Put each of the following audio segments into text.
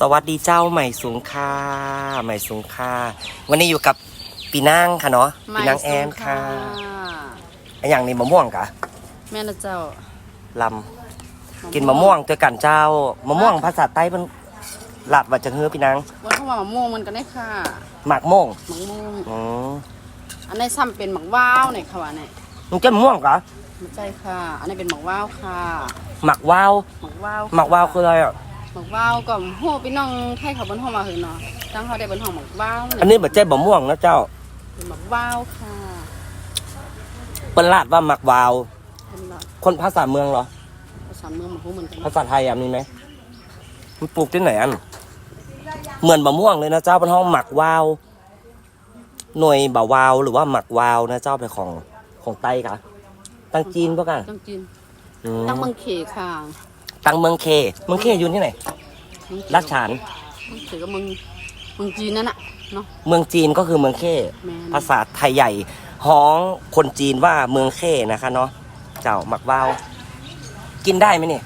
สวัสดีเจ้าใหม่สูงค่าใหม่สูงค่าวันนี้อยู่กับปีนางค่ะเนาะปีนางแอนค่ะอันอย่างนี้มะม่วงกะแม่นะเจ้าลำกินมะม่วงด้วยกันเจ้ามะม่วงภาษาใต้มันหลัดว่าจะเฮือปีนางวันเข้ามามะม่วงมันก็ได้ค่ะหมากโม่งมะม่วงอืมอันนี้ซ้ำเป็นหมักว้าวเนี่ยค่ะว่าเนี่ยมึงจะมะม่วงกะไม่ใช่ค่ะ อันนี้เป็นหมักว้าวค่ะหมักว้าวหมักว้าวหมักว้าวคืออะไรอะ หมักว้าวก็โหพี่น้องไทยเขาบนห้องมาเหรอเนาะตั้งเขาได้บนห้องหมักว้าวอันนี้แบบเจ๊บะม่วงนะเจ้าเป็นหมักว้าวค่ะเป็นลาดว่าหมักว้าวเป็นแบบคนภาษาเมืองเหรอ ภาษาเมืองหมักหูเหมือนกันภาษาไทยอะมีไหมมันปลูกที่ไหนอัน เหมือนมะม่วงเลยนะเจ้าเป็นห้องหมักวาว หน่วยบ่าวาวหรือว่าหมักวาวนะเจ้าเป็นของของไต้กะตังจีนปะกันต้องกินอืมตั้งเมืองเขค่ะ ตังเมืองเค เมืองเคอยู่ที่ไหน รัชฉานเมืองเขก็เมืองเมืองจีนนั่นน่ะเนาะ เมืองจีนก็คือเมืองเคแม่นภาษาไทยใหญ่ฮ้องคนจีนว่าเมืองเคนะคะเนาะ เจ้าหมักวาว กินได้ไหมเนี่ย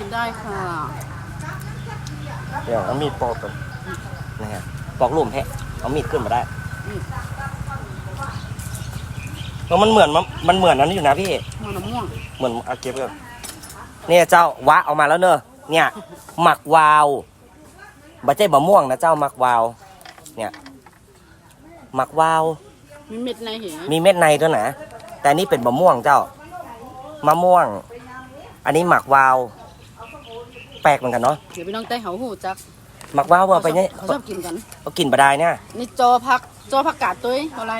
กินได้ค่ะ เดี๋ยวเอามีดปอกก่อนนะฮะ ปอกหลุมแฮะ เอามีดขึ้นมาได้อืมแล้วมันเหมือนมะมันเหมือนนั้นอยู่นะพี่มันมะม่วง เหมือนเอาเก็บเลย เนี่ยเจ้าวะเอามาแล้วเนอะเนี่ยหมักวาวบะเจ๊บะม่วงนะเจ้าหมักวาวเนี่ยหมักวาวมีเม็ดในเหรอมีเม็ดในด้วยนะแต่อันนี่เป็นบะม่วงเจ้ามะม่วง อันนี้หมักวาว แปลกเหมือนกันเนาะเดี๋ยวพี่น้องไต้เขาหูจักหมักวาวเอาไปเนี่ยเขาชอบกินกันเอากินบะได้เนี่ยนี่จอพักจอผักกาดตัวเองอะไร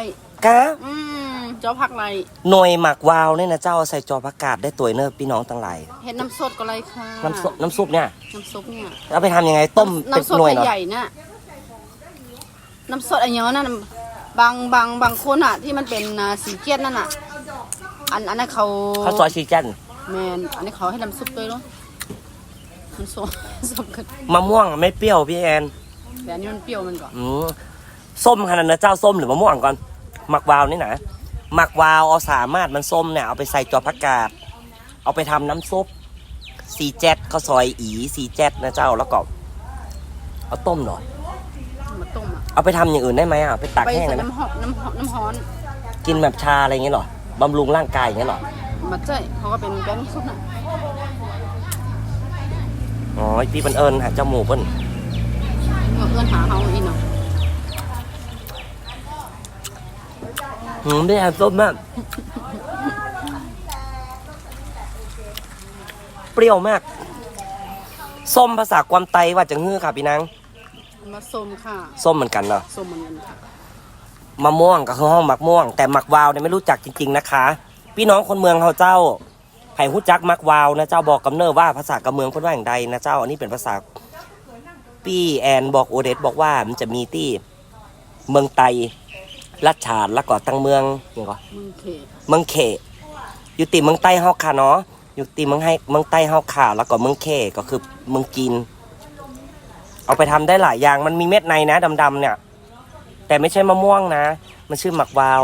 กะอืม จอผักอะไรหน่วยหมักวาวเนี่ยนะเจ้าเอาใส่จอผักกาดได้ตัวเนอะพี่น้องทั้งหลายเห็ดน้ำสดก็อะไรค่ะน้ำซุปน้ำซุปเนี่ยน้ำซุปเนี่ยเอาไปทำยังไงต้มเป็นน้ำสดหน่วยเหรอใหญ่ๆน่ะน้ำสดอะไรเงี้ยนั่นบางบางบางคนอะ ที่มันเป็นอ่าสีเกียดนั่นอะ อันอันนั้นเขาข้าวซอยซีจันแมนอันนี้เขาให้น้ำซุปด้วยเนาะน้ำซุปซุปกันมะม่วงไม่เปรี้ยวพี่แอนแต่อันนี้มันเปรี้ยวมันก่อนอืมส้มขนาดนะเจ้าส้มหรือมะม่วงก่อนหมักวาวนี่นะ หมักวาวเอาสามารถมันส้มเนี่ยเอาไปใส่จอผักกาด เอาไปทำน้ำซุปซีเจ็ดข้าวซอยอีซีเจ็ดนะเจ้าแล้วก็เอาต้มหน่อย มาต้มอะเอาไปทำอย่างอื่นได้ไหมอะไปตักไปแห้งใส่เลยไหมน้ำหอมน้ำหอมน้ำฮ้อนกินแบบชาอะไรอย่างเงี้ยเหรอบำรุงร่างกายอย่างเงี้ยเหรอมาเจ้ยเขาก็เป็นแป้งซุปน่ะอ๋อพี่เป็นเอิญหาเจ้าหมูเปิ้นเมื่อเอื้อนหาเฮาอีเนาะ หืมได้แอนส้มมาก เปรี้ยวมาก ส้มภาษากวามไตว่าจะฮื้อค่ะพี่นางมาส้มค่ะส้มเหมือนกันเนาะส้มเหมือนกันค่ะมะม่วงก็คือห้องมักม่วง แต่มักวาวเนี่ยไม่รู้จักจริง ๆนะคะ พี่น้องคนเมืองเขาเจ้าไผ่หู้จักมักวาวนะเจ้าบอกกำเนิดว่าภาษากำเมืองคนว่าอย่างใดนะเจ้า อันนี้เป็นภาษาพี่แอนบอกโอเดสบอกว่ามันจะมีที่เมืองไต รัชฉานแล้วก็ตั้งเมืองอย่างก็มึงเขเมืองเขอยู่ติเมืองใต้เฮาค่ะเนาะอยู่ติเมืองให้เมืองใต้เฮาค่ะแล้วก็เมืองเขก็คือเมืองจีนเอาไปทำได้หลายอย่างมันมีเม็ดในนะดำๆเนี่ย แต่ไม่ใช่มะม่วงนะ มันชื่อหมักวาว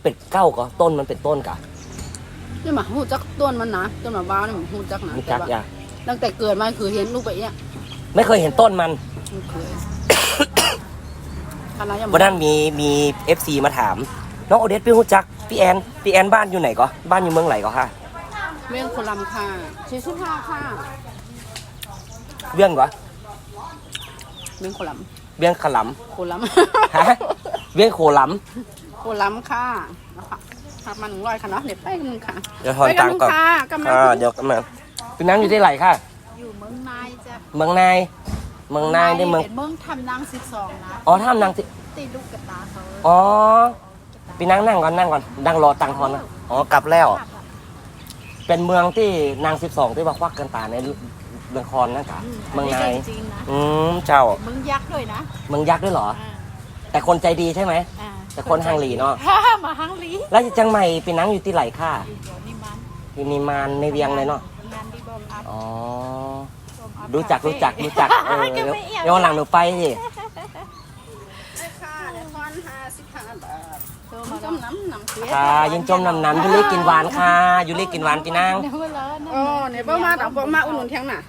เป็ดเก้าก็ต้นมันเป็นต้นกะนี่หมาหูจักต้นมันนะต้นมะพร้าวนี่หมาหูจักนะมีจักแต่อย่าว่าตั้งแต่เกิดมาคือเห็นลูกไปเนี่ยไม่เคยเห็นต้นมัน ไม่เคยคณะยัง วันนั้นมีมีเอฟซีมาถาม น้องโอเดสพี่ฮู้จักพี่แอนพี่แอนบ้านอยู่ไหนก็บ้านอยู่เมืองไหนก็ค่ะเรื่องโคลัมค่ะชื่อชื่อผ้าค่ะเบี้ยงก็เรื่องโคลัมเบี้ยงขลโคลัมฮะำเบี้ยงโคลโคลัมค่ะนะคะหักมาหนึ่งร้อยค่ะเนาะเดี๋ยวไปกันหนึ่งค่ะำเดี๋ยวถอนตังค์ก่อนไปค่ะกำลังอ่าเดี๋ยวกำลังพี่นั่งอยู่ที่ไหนค่ะ อยู่เมืองนายจ้ะเมืองนาย เมืองนายได้เมือง เป็นเมืองทำนางสิบสองนะอ๋อท่ามนางสิตีลูกกระตาเขาอ๋อพี่นั่งนั่งก่อนนั่งก่อนนั่งรอตังค์ทอนนะอ๋อกลับแล้ว เป็นเมืองที่นางสิบสองที่มาควักกันตาในละครนะจ๊ะเมืองนายจริงๆนะอืมเจ้าเมืองยักษ์ด้วยนะเมืองยักษ์ด้วยเหรออ่าแต่คนใจดีใช่ไหมอ่าแต่คนฮังหลีเนาะฮ่ามาฮังลีแล้วจังใหม่พี่นั่งอยู่ที่ไหนค่ะอยู่เดี๋ยวนี่มันที่นิมานในเวียงเลยเนาะงานดีบอมอัพอ๋อบอมอัพ รู้จักรู้จักรู้จักเออก็เดี๋ยวไม่เอี่ยมเดี๋ยววันหลังหนูไปสิค่ะเดี๋ยวทอนห้าสิบห้าบาทโทรมาจำน้ำน้ำเสียค่ะยังจมน้ำน้ำยูริกินหวานค่ะยูริกินหวานพี่นั่งเดี๋ยวเวลานะอ๋อเนี่ยเป้ามาแต่เป้ามาอุ่นหนุนเที่ยงน่ะ